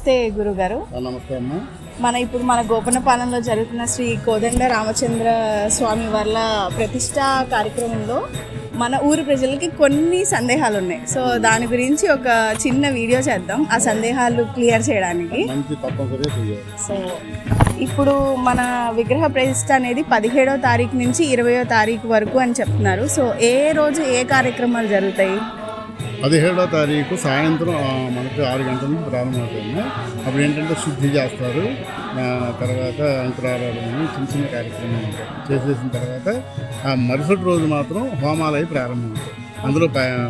నమస్తే గురుగారు. నమస్తే అమ్మా. మన ఇప్పుడు మన గోపనపాలెంలో జరుగుతున్న శ్రీ కోదండ రామచంద్ర స్వామి వాళ్ళ ప్రతిష్ట కార్యక్రమంలో మన ఊరు ప్రజలకి కొన్ని సందేహాలు ఉన్నాయి సో దాని గురించి ఒక చిన్న వీడియో చేద్దాం. ఆ సందేహాలు క్లియర్ చేయడానికి. సో ఇప్పుడు మన విగ్రహ ప్రతిష్ట అనేది పదిహేడో తారీఖు నుంచి ఇరవయో తారీఖు వరకు అని చెప్తున్నారు. సో ఏ రోజు ఏ కార్యక్రమాలు జరుగుతాయి? పదిహేడో తారీఖు సాయంత్రం మనకు ఆరు గంటల నుంచి ప్రారంభమవుతుంది. అప్పుడు ఏంటంటే శుద్ధి చేస్తారు. తర్వాత అంకురారాధన చిన్న చిన్న కార్యక్రమం చేసేసిన తర్వాత ఆ మరుసటి రోజు మాత్రం హోమాలు అయి ప్రారంభమవుతాయి. అందులో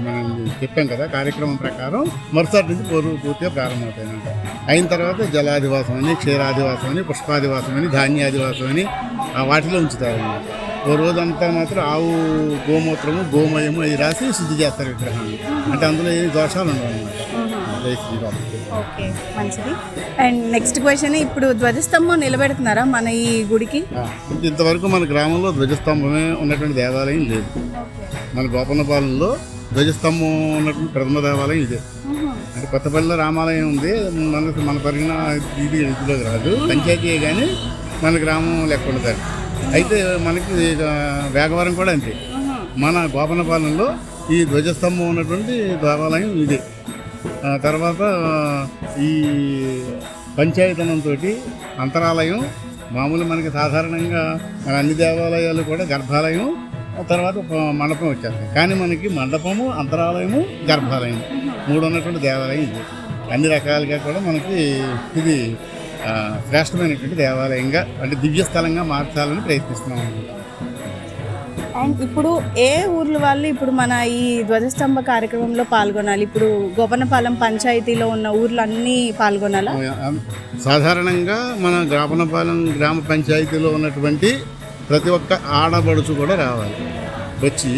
మనం చెప్పాం కదా కార్యక్రమం ప్రకారం మరుసటి నుంచి పూర్వ పూర్తిగా ప్రారంభమవుతాయంట. అయిన తర్వాత జలాదివాసం అని క్షీరాధివాసం అని పుష్పాదివాసం అని ధాన్యాదివాసం అని ఆ వాటిలో ఉంచుతారు అన్నమాట రోజంతా మాత్రం ఆవు గోమూత్రము గోమయము అవి రాసి శుద్ధి చేస్తారు విగ్రహాన్ని. అంటే అందులో ఏమి దోషాలు ఉండవు అన్నమాట. జై శ్రీరామ్ ఓకే మంచిది. అండ్ నెక్స్ట్ క్వశ్చన్ ఇప్పుడు ధ్వజస్తంభం నిలబెడుతున్నారా మన ఈ గుడికి? ఇంతవరకు మన గ్రామంలో ధ్వజస్తంభమే ఉన్నటువంటి దేవాలయం లేదు. మన గోపన్నపాలెంలో ధ్వజస్తంభం ఉన్నటువంటి ప్రథమ దేవాలయం ఇదే. అంటే కొత్తపల్లిలో రామాలయం ఉంది. మనకు మన పరిగణ ఇది ఇంటిలోకి రాదు. పంచాయతీ కానీ మన గ్రామం లెక్క ఉండదు అయితే మనకి వేగవరం కూడా అంతే. మన గోపనపాలెంలో ఈ ధ్వజస్తంభం ఉన్నటువంటి దేవాలయం ఇదే. తర్వాత ఈ పంచాయతనంతో అంతరాలయం మామూలు మనకి సాధారణంగా మన అన్ని దేవాలయాలు కూడా గర్భాలయం తర్వాత మండపం వచ్చేస్తాయి. కానీ మనకి మండపము అంతరాలయము గర్భాలయం. మూడు ఉన్నటువంటి దేవాలయం ఇది. అన్ని రకాలుగా కూడా మనకి ఇది శ్రేష్టమైనటువంటి దేవాలయంగా అంటే దివ్య స్థలంగా మార్చాలని ప్రయత్నిస్తున్నాం. అండ్ ఇప్పుడు ఏ ఊర్ల వాళ్ళు ఇప్పుడు మన ఈ ధ్వజస్తంభ కార్యక్రమంలో పాల్గొనాలి? ఇప్పుడు గోపనపాలెం పంచాయతీలో ఉన్న ఊర్లు అన్నీ పాల్గొనాలా సాధారణంగా మన గ్రామపాలెం గ్రామ పంచాయతీలో ఉన్నటువంటి ప్రతి ఒక్క ఆడబడుచు కూడా రావాలి. వచ్చి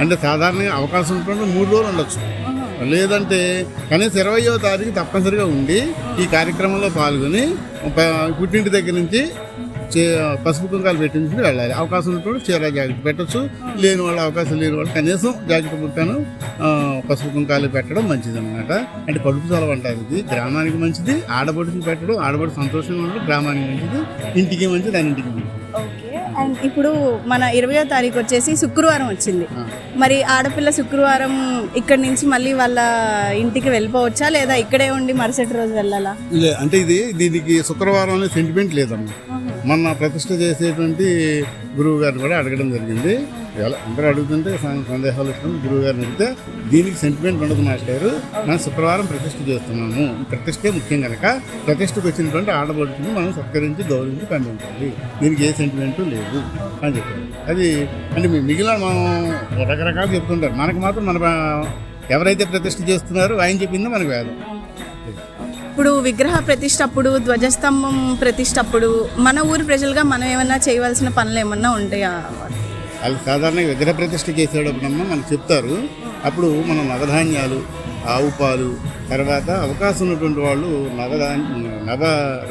అంటే సాధారణంగా అవకాశం ఉంటుంటే మూడు రోజులు ఉండొచ్చు. లేదంటే కనీసం ఇరవయో తారీఖు తప్పనిసరిగా ఉండి ఈ కార్యక్రమంలో పాల్గొని పుట్టింటి దగ్గర నుంచి చే పసుపు కుంకాలు పెట్టించి వెళ్ళాలి. అవకాశం ఉన్నప్పుడు చీర జాకెట్ పెట్టచ్చు. లేని వాళ్ళు అవకాశం లేని వాళ్ళు కనీసం జాకెట్ బుట్టను పసుపు కుంకాలు పెట్టడం మంచిది అనమాట అంటే కడుపు చలవ అంటారు ఇది గ్రామానికి మంచిది. ఆడబడుచుకి పెట్టడం ఆడబడి సంతోషంగా ఉండడం గ్రామానికి మంచిది. ఇంటికి మంచిది అన్నింటికి మంచిది. అండ్ ఇప్పుడు మన ఇరవయో తారీఖు వచ్చేసి శుక్రవారం వచ్చింది. మరి ఆడపిల్ల శుక్రవారం ఇక్కడి నుంచి మళ్ళీ వాళ్ళ ఇంటికి వెళ్ళిపోవచ్చా లేదా ఇక్కడే ఉండి మరుసటి రోజు వెళ్ళాలా? అంటే ఇది దీనికి శుక్రవారం అనే సెంటిమెంట్ లేదమ్మా. మొన్న ప్రతిష్ట చేసేటువంటి గురువు గారిని కూడా అడగడం జరిగింది. ఎలా? అందరూ అడుగుతుంటే సందేహాలు వచ్చిన గురువు గారిని అడిగితే దీనికి సెంటిమెంట్ ఉండదు మాస్టర్ మనం శుక్రవారం ప్రతిష్ట చేస్తున్నాము. ప్రతిష్టే ముఖ్యం కనుక ప్రతిష్టకు వచ్చినటువంటి ఆడబడుతుంది మనం సత్కరించి గౌరవించి పంపించాలి. దీనికి ఏ సెంటిమెంటు లేదు. అని చెప్పారు. అది అంటే మీ మిగిలిన మనం రకరకాలు చెప్తుంటారు. మనకు మాత్రం మన ఎవరైతే ప్రతిష్ట చేస్తున్నారో ఆయన చెప్పిందో మనకు వేదం. ఇప్పుడు విగ్రహ ప్రతిష్ట అప్పుడు ధ్వజస్తంభం ప్రతిష్ట అప్పుడు మన ఊరి ప్రజలుగా మనం ఏమన్నా చేయవలసిన పనులు ఏమన్నా ఉంటాయా? వాళ్ళు సాధారణంగా విగ్రహ ప్రతిష్ఠ చేసేటప్పుడమ్మా మనకు చెప్తారు. అప్పుడు మనం నవధాన్యాలు ఆవు పాలు తర్వాత అవకాశం ఉన్నటువంటి వాళ్ళు నవధాన్య నవ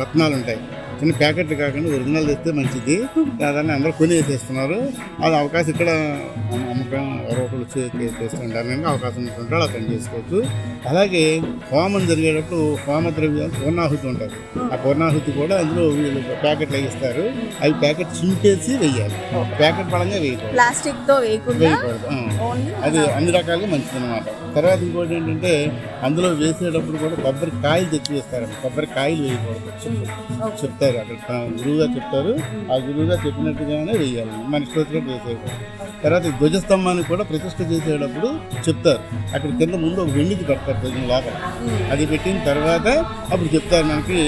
రత్నాలు ఉంటాయి చిన్న ప్యాకెట్లు కాకుండా ఒరిజినల్ తెస్తే మంచిది. సాధారణ అందరూ కొని వేసేస్తున్నారు. అది అవకాశం ఇక్కడ అమ్మ- అమ్మకం ఎవరో ఒకరు వచ్చి చే- చేస్తుంటారు కనుక అవకాశం వాళ్ళు అక్కడ చేసుకోవచ్చు. అలాగే హోమం జరిగేటప్పుడు హోమ ద్రవ్యాలు పూర్ణాహుతి ఉంటుంది ఆ పూర్ణాహుతి కూడా అందులో వీళ్ళు ప్యాకెట్లు వేయిస్తారు. అవి ప్యాకెట్ చింపేసి వెయ్యాలి ప్యాకెట్ పడంగా వేయకూడదు. ప్లాస్టిక్తో వేయకుండా వేయకూడదు. అది అన్ని రకాలుగా మంచిది అనమాట తర్వాత ఇంకోటి ఏంటంటే అందులో వేసేటప్పుడు కూడా కొబ్బరి కాయలు తెచ్చి వేస్తారండి కొబ్బరి కాయలు వేయకూడదు. చెప్తారు. చెప్తారు అక్కడ. గురువుగా చెప్తారు. ఆ గురువుగా చెప్పినట్టుగానే వేయాలి మన స్తోత్రం వేసేయకూడదు తర్వాత ఈ ధ్వజస్తంభానికి కూడా ప్రతిష్ట చేసేటప్పుడు చెప్తారు. అక్కడ కింద ముందు ఒక వెండిది పెడతారు ధ్వజం లోపల అది పెట్టిన తర్వాత అప్పుడు చెప్తారు మనకి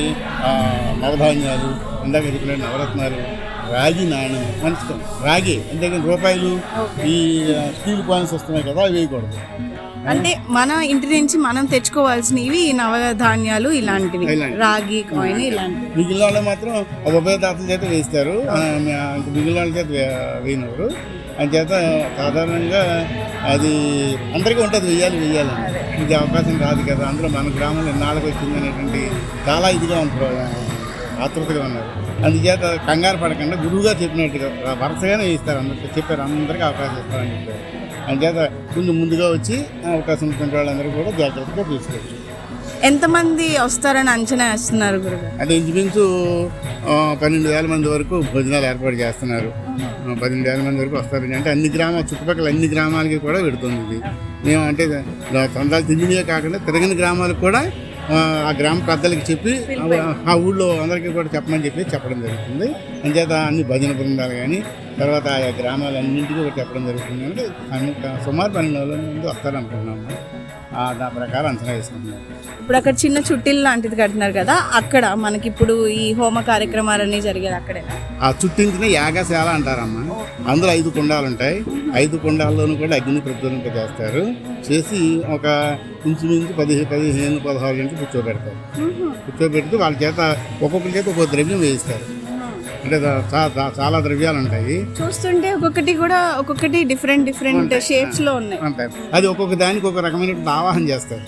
నవధాన్యాలు ఇందాక చెప్పిన నవరత్నాలు రాగి నాణ్యం మన రాగి అంతేకాని రూపాయలు ఈ స్టీల్ కాయిన్స్ వస్తున్నాయి కదా అవి వేయకూడదు. అంటే మన ఇంటి నుంచి మనం తెచ్చుకోవాల్సినవి నవధాన్యాలు ఇలాంటివి. రాగి కాయిన్ ఇలాంటివి. మిగిలిన వాళ్ళు మాత్రం ఉభయదాతల చేత వేస్తారు. మిగిలిన వాళ్ళ చేత వే- వేయనివ్వరు చేత సాధారణంగా అది అందరికీ ఉంటుంది వెయ్యాలి వెయ్యాలని ఇది అవకాశం రాదు కదా. అందులో మన గ్రామంలో ఎన్నాళ్ళకి వచ్చింది అనేటువంటి చాలా ఇదిగా ఉంటారు ఆతృతగా ఉన్నారు అందుచేత కంగారు పడకుండా గురువుగా చెప్పినట్టుగా వరుసగానే ఇస్తారు అందరికీ చెప్పారు అందరికీ అవకాశం ఇస్తారని చెప్పారు. అందుచేత కొంచెం ముందుగా వచ్చి అవకాశం ఉన్నటువంటి వాళ్ళందరూ కూడా జాగ్రత్తగా తీసుకోవచ్చు ఎంతమంది వస్తారని అంచనా వేస్తున్నారు అది ఇంచుమించు పన్నెండు వేల మంది వరకు భోజనాలు ఏర్పాటు చేస్తున్నారు. పన్నెండు వేల మంది వరకు వస్తారు. అంటే అన్ని గ్రామాల చుట్టుపక్కల అన్ని గ్రామాలకి కూడా పెడుతుంది ఇది. మేము అంటే సొంతాలు తిరిగినవే కాకుండా తిరగని గ్రామాలకు కూడా ఆ, గ్రామ పెద్దలకి చెప్పి ఆ- ఊళ్ళో అందరికీ కూడా చెప్పమని చెప్పి చెప్పడం జరుగుతుంది. అంచేత అన్ని భజన బృందాలు కానీ తర్వాత ఆ గ్రామాలన్నింటికీ కూడా చెప్పడం జరుగుతుంది. అంటే సుమారు పన్నెండు వేల మంది వస్తారనుకుంటున్నాము. దాని ప్రకారం అంచనా వేసుకుంటున్నాం. ఇప్పుడు అక్కడ చిన్న చుట్టిల్ లాంటిది కడుతున్నారు కదా అక్కడ మనకి ఇప్పుడు ఈ హోమ కార్యక్రమాలన్నీ జరిగేది అక్కడేనా? ఆ చుట్టించిన యాగశాల అంటారమ్మా. అందులో ఐదు కుండాలు ఉంటాయి. ఐదు కుండాల్లోనూ కూడా అగ్ని ప్రజ్వలింప చేస్తారు. చేసి ఒక ఇంచుమించు పదిహేను పదిహేను పదహారు గంటలు కూర్చోబెడతారు. కూర్చోబెడితే వాళ్ళ చేత ఒక్కొక్కరి చేత ఒక్కొక్క ద్రవ్యం వేయిస్తారు. అంటే చాలా ద్రవ్యాలు ఉంటాయి చూస్తుంటే ఒక్కొక్కటి కూడా ఒక్కొక్కటి డిఫరెంట్ డిఫరెంట్ షేప్స్లో ఉన్నాయి. ఉంటాయి. అది ఒక్కొక్క దానికి ఒక రకమైనటువంటి ఆవాహన చేస్తారు.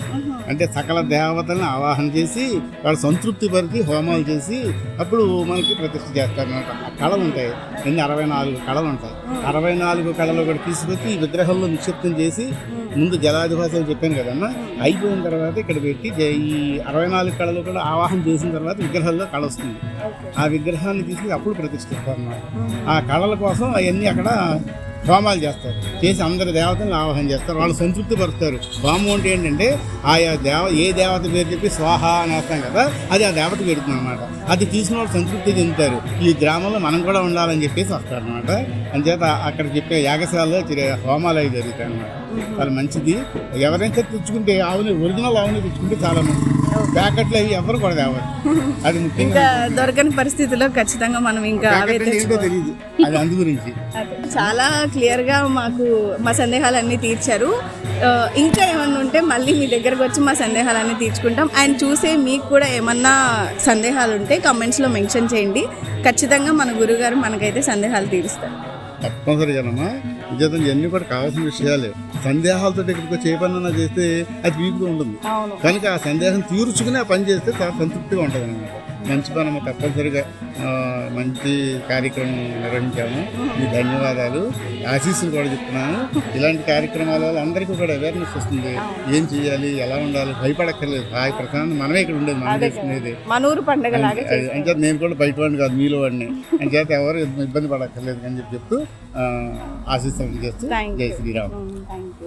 అంటే సకల దేవతలను ఆవాహన చేసి వాళ్ళు సంతృప్తి పరిచి హోమాలు చేసి అప్పుడు మనకి ప్రతిష్ఠ చేస్తారు అనమాట ఆ కళలు ఉంటాయి. ఎన్ని? అరవై నాలుగు కళలు ఉంటాయి. అరవై నాలుగు కళలు కూడా తీసుకొచ్చి ఈ విగ్రహంలో నిక్షిప్తం చేసి ముందు జలాధివాసాలు చెప్పాను కదమ్మా అయిపోయిన తర్వాత ఇక్కడ పెట్టి ఈ అరవై నాలుగు కళలు కూడా ఆవాహన చేసిన తర్వాత విగ్రహాల్లో కళ వస్తుంది. ఆ విగ్రహాన్ని తీసుకుని అప్పుడు ప్రతిష్ఠిస్తారు అన్నమాట ఆ కళల కోసం అవన్నీ అక్కడ హోమాలు చేస్తారు. చేసి అందరి దేవతలను ఆవాహన చేస్తారు. వాళ్ళు సంతృప్తి పరుస్తారు హోమం అంటే ఏంటంటే ఆయా దేవ ఏ దేవత పేరు చెప్పి స్వాహ అని వేస్తాం కదా అది ఆ దేవత పెడుతుంది అనమాట అది తీసుకున్న వాళ్ళు సంతృప్తి చెందుతారు. ఈ గ్రామంలో మనం కూడా ఉండాలని చెప్పేసి వస్తారు అనమాట అంచేత అక్కడ చెప్పే యాగశాలలో హోమాలు అవి జరుగుతాయి అనమాట చాలా మంచిది. ఎవరైతే తెచ్చుకుంటే ఆవుని ఒరిజినల్ ఆవుని తెచ్చుకుంటే చాలా మంచిది. ప్యాకెట్లు అవి ఎవరు కూడా తేవాలి అది ముఖ్యంగా ఇంకా దొరకని పరిస్థితిలో ఖచ్చితంగా మనం ఇంకా ఏంటో. తెలియదు అది అందు గురించి. చాలా క్లియర్గా మాకు మా సందేహాలన్నీ తీర్చారు. ఇంకా ఏమన్నా ఉంటే మళ్ళీ మీ దగ్గరకు వచ్చి మా సందేహాలన్నీ తీర్చుకుంటాం. అండ్ చూసే మీకు కూడా ఏమన్నా సందేహాలు ఉంటే comments లో మెన్షన్ చేయండి. ఖచ్చితంగా మన గురుగారు మనకైతే సందేహాలు తీరుస్తారు. తప్పనిసరిగానమ్మా నిజంగా ఇవన్నీ కూడా కావాల్సిన విషయాలే. సందేహాలతో ఇక్కడికి వచ్చి ఏ పని చేస్తే అది వీపుగా ఉంటుంది. కనుక ఆ సందేహం తీర్చుకుని ఆ పని చేస్తే చాలా సంతృప్తిగా ఉంటుంది అనమాట మంచి అమ్మ తప్పనిసరిగా మంచి కార్యక్రమం నిర్వహించాము. మీ ధన్యవాదాలు. ఆశీస్సులు కూడా చెప్తున్నాను. ఇలాంటి కార్యక్రమాల వల్ల అందరికీ కూడా అవేర్నెస్ వస్తుంది. ఏం చేయాలి ఎలా ఉండాలి? భయపడక్కర్లేదు. హాయి ప్రశాంతం. మనమే ఇక్కడ ఉండేది. మనం చేసుకునేది మన ఊరు పండగ అంచేత నేను కూడా బయట వాడిని కాదు మీలో వాడిని అంచేత ఎవరు ఇబ్బంది పడక్కర్లేదు అని చెప్పి చెప్తూ ఆశీస్సులు చేస్తూ జై శ్రీరామ్. యూ